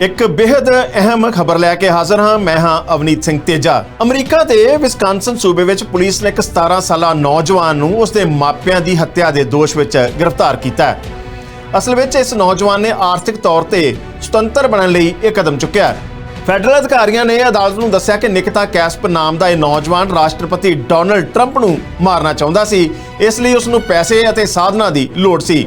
ਇੱਕ ਬੇहद ਅਹਿਮ ਖਬਰ ਲੈ ਕੇ ਹਾਜ਼ਰ ਹਾਂ। ਮੈਂ ਹਾਂ ਅਵਨੀਤ ਸਿੰਘ ਤੇਜਾ। ਅਮਰੀਕਾ ਦੇ ਵਿਸਕਾਂਸਨ ਸੂਬੇ ਵਿੱਚ ਪੁਲਿਸ ਨੇ ਇੱਕ 17 ਸਾਲਾ ਨੌਜਵਾਨ ਨੂੰ ਉਸਦੇ ਮਾਪਿਆਂ ਦੀ ਹੱਤਿਆ ਦੇ ਦੋਸ਼ ਵਿੱਚ ਗ੍ਰਿਫਤਾਰ ਕੀਤਾ ਹੈ। ਅਸਲ ਵਿੱਚ ਇਸ ਨੌਜਵਾਨ ਨੇ ਆਰਥਿਕ ਤੌਰ ਤੇ ਸੁਤੰਤਰ ਬਣਨ ਲਈ ਇਹ ਕਦਮ ਚੁੱਕਿਆ ਹੈ। ਫੈਡਰਲ ਅਧਿਕਾਰੀਆਂ ਨੇ ਅਦਾਲਤ ਨੂੰ ਦੱਸਿਆ ਕਿ ਨਿਕਤਾ ਕੈਸਪ ਨਾਮ ਦਾ ਇਹ ਨੌਜਵਾਨ ਰਾਸ਼ਟਰਪਤੀ ਡੋਨਲਡ ਟਰੰਪ ਨੂੰ ਮਾਰਨਾ ਚਾਹੁੰਦਾ ਸੀ। ਇਸ ਲਈ ਉਸ ਨੂੰ ਪੈਸੇ ਅਤੇ ਸਾਧਨਾਂ ਦੀ ਲੋੜ ਸੀ।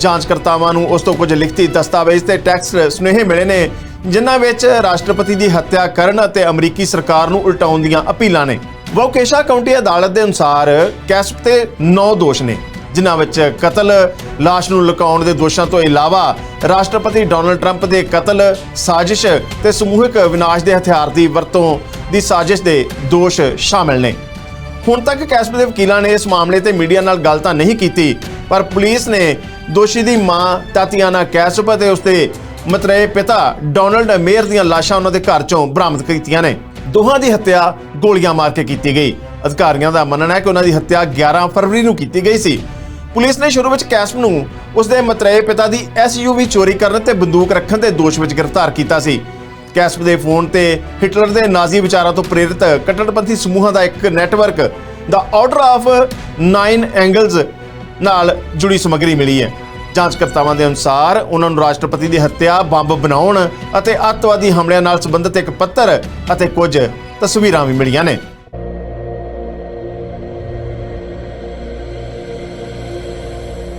ਜਾਂਚਕਰਤਾਵਾਂ ਨੂੰ ਉਸ ਤੋਂ ਕੁਝ ਲਿਖਤੀ ਦਸਤਾਵੇਜ਼ ਤੇ ਟੈਕਸਟ ਸੁਨੇਹੇ ਮਿਲੇ ਨੇ, ਜਿਨ੍ਹਾਂ ਵਿੱਚ ਰਾਸ਼ਟਰਪਤੀ ਦੀ ਹੱਤਿਆ ਕਰਨ ਅਤੇ ਅਮਰੀਕੀ ਸਰਕਾਰ ਨੂੰ ਉਲਟਾਉਣ ਦੀਆਂ ਅਪੀਲਾਂ ਨੇ। ਵੋਕੇਸ਼ਾ ਕਾਉਂਟੀ ਅਦਾਲਤ ਦੇ ਅਨੁਸਾਰ ਕੈਸਪ ਤੇ 9 ਦੋਸ਼ ਨੇ, ਜਿਨ੍ਹਾਂ ਵਿੱਚ ਕਤਲ, ਲਾਸ਼ ਨੂੰ ਲੁਕਾਉਣ ਦੇ ਦੋਸ਼ਾਂ ਤੋਂ ਇਲਾਵਾ ਰਾਸ਼ਟਰਪਤੀ ਡੋਨਲਡ ਟਰੰਪ ਦੇ ਕਤਲ, ਸਾਜ਼ਿਸ਼ ਤੇ ਸਮੂਹਿਕ ਵਿਨਾਸ਼ ਦੇ ਹਥਿਆਰ ਦੀ ਵਰਤੋਂ ਦੀ ਸਾਜ਼ਿਸ਼ ਦੇ ਦੋਸ਼ ਸ਼ਾਮਲ ਨੇ। ਹੁਣ ਤੱਕ ਕੈਸਪ ਦੇ ਵਕੀਲਾਂ ਨੇ ਇਸ ਮਾਮਲੇ ਤੇ ਮੀਡੀਆ ਨਾਲ ਗੱਲ ਤਾਂ ਨਹੀਂ ਕੀਤੀ, ਪਰ ਪੁਲਿਸ ਨੇ ਦੋਸ਼ੀ ਦੀ ਮਾਂ ਤਾਤੀਆਨਾ ਕੈਸਪ ਅਤੇ ਉਸਦੇ ਮਤਰੇਏ ਪਿਤਾ ਡੋਨਲਡ ਮੇਅਰ ਦੀਆਂ ਲਾਸ਼ਾਂ ਉਹਨਾਂ ਦੇ ਘਰ ਚੋਂ ਬਰਾਮਦ ਕੀਤੀਆਂ ਨੇ। ਦੋਹਾਂ ਦੀ ਹੱਤਿਆ ਗੋਲੀਆਂ ਮਾਰ ਕੇ ਕੀਤੀ ਗਈ। ਅਧਿਕਾਰੀਆਂ ਦਾ ਮੰਨਣਾ ਹੈ ਕਿ ਉਹਨਾਂ ਦੀ ਹੱਤਿਆ 11 ਫਰਵਰੀ ਨੂੰ ਕੀਤੀ ਗਈ ਸੀ। ਪੁਲਿਸ ਨੇ ਸ਼ੁਰੂ ਵਿੱਚ ਕੈਸਪ ਨੂੰ ਉਸਦੇ ਮਤਰੇਏ ਪਿਤਾ ਦੀ ਐਸਯੂਵੀ ਚੋਰੀ ਕਰਨ ਤੇ ਬੰਦੂਕ ਰੱਖਣ ਦੇ ਦੋਸ਼ ਵਿੱਚ ਗ੍ਰਿਫਤਾਰ ਕੀਤਾ ਸੀ। ਕੈਸਪ ਦੇ ਫੋਨ ਤੇ ਹਿਟਲਰ ਦੇ ਨਾਜ਼ੀ ਵਿਚਾਰਾਂ ਤੋਂ ਪ੍ਰੇਰਿਤ ਕੱਟੜਪੰਥੀ ਸਮੂਹਾਂ ਦਾ ਇੱਕ ਨੈਟਵਰਕ ਦਾ ਆਰਡਰ ਆਫ 9 ਐਂਗਲਸ ਨਾਲ ਜੁੜੀ ਸਮੱਗਰੀ ਮਿਲੀ ਹੈ। ਜਾਂਚਕਰਤਾਵਾਂ ਦੇ ਅਨੁਸਾਰ ਉਹਨਾਂ ਨੂੰ ਰਾਸ਼ਟਰਪਤੀ ਦੀ ਹੱਤਿਆ, ਬੰਬ ਬਣਾਉਣ ਅਤੇ ਅੱਤਵਾਦੀ ਹਮਲਿਆਂ ਨਾਲ ਸੰਬੰਧਿਤ ਇੱਕ ਪੱਤਰ ਅਤੇ ਕੁਝ ਤਸਵੀਰਾਂ ਵੀ ਮਿਲੀਆਂ ਨੇ।